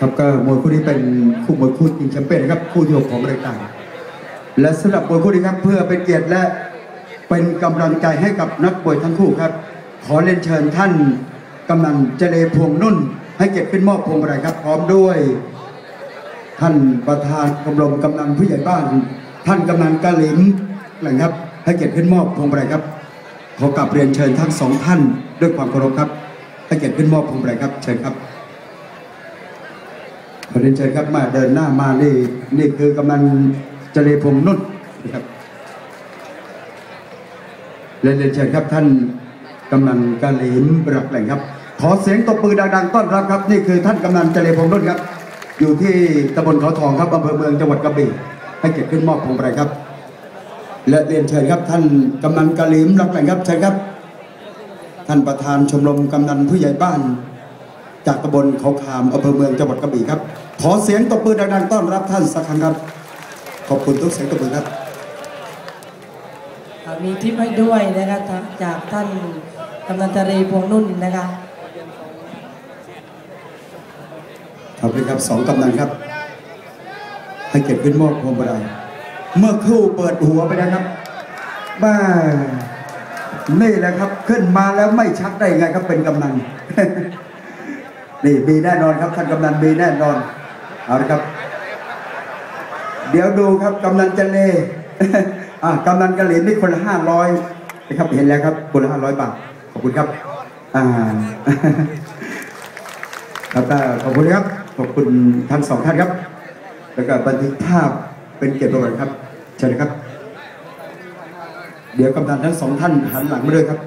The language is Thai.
ครับก็มวยคู่นี้เป็นคู่มวยคู่ชิงแชมเปี้ยนนะครับคู่ที่หกของรายการและสำหรับมวยคู่นี้ครับเพื่อเป็นเกียรติและเป็นกำลังใจให้กับนักมวยทั้งคู่ครับ ขอเรียนเชิญท่านกำนันเจเลพวงนุ่น ให้เกียรติขึ้นมอบพวงมาลัยครับ พร้อมด้วย ท่านประธานกรมกำนันผู้ใหญ่บ้าน ท่านกำนันกาลิมแหล่งครับ ให้เกียรติขึ้นมอบพวงมาลัยครับขอกลับเรียนเชิญทั้งสองท่านด้วยความเคารพครับให้เกียรติขึ้นมอบพวงมาลัยครับเชิญครับ เรียนเชิญครับมาเดินหน้ามานี่นี่คือกำนันเจเลพงนุ่นนะครับเรียนเชิญครับท่านกำนันกาลิมรักแหล่งครับ ขอเสียงตบมือดังๆต้อนรับครับ นี่คือท่านกำนันเจเลพงนุ่นครับ อยู่ที่ตำบลเขาทองครับอำเภอเมืองจังหวัดกระบี่ให้เกียรติขึ้นมอบพวงมาลัยครับ และเรียนเชิญครับท่านกำนันกาลิมรักแหล่งครับเชิญครับ ท่านประธานชมรมกำนันผู้ใหญ่บ้าน จากตำบลเขาคามอำเภอเมืองจังหวัดกระบี่ครับ ขอเสียงตบมือดังๆต้อนรับท่านสักครั้งครับ ขอบคุณทุกเสียงตบมือครับอ่ามีทิปให้ด้วยนะคะจากจากท่านกำนันตรีพวงนุ่นนะคะขอบคุณครับสองกำนันครับ ให้เกียรติขึ้นมอบพวงมาลัยเมื่อครู่เปิดหัวไปนะครับบ้านี่แหละครับ ขึ้นมาแล้วไม่ชักได้ยังไงครับเป็นกำนัน นี่มีแน่นอนครับท่านกำนันมีแน่นอนเอาละครับ เดี๋ยวดูครับกำนันเจเลอ่ากำนันกะเหรียญนี่คนละห้าร้อยนะครับเห็นแล้วครับคนละห้าร้อยบาทขอบคุณครับอ่าครับก็ขอบคุณครับขอบคุณทั้งสองท่านครับ แล้วก็บันทึกภาพเป็นเกียรติประวัติครับเชิญครับ เดี๋ยวกำนันทั้งสองท่านหันหลังมาด้วยครับ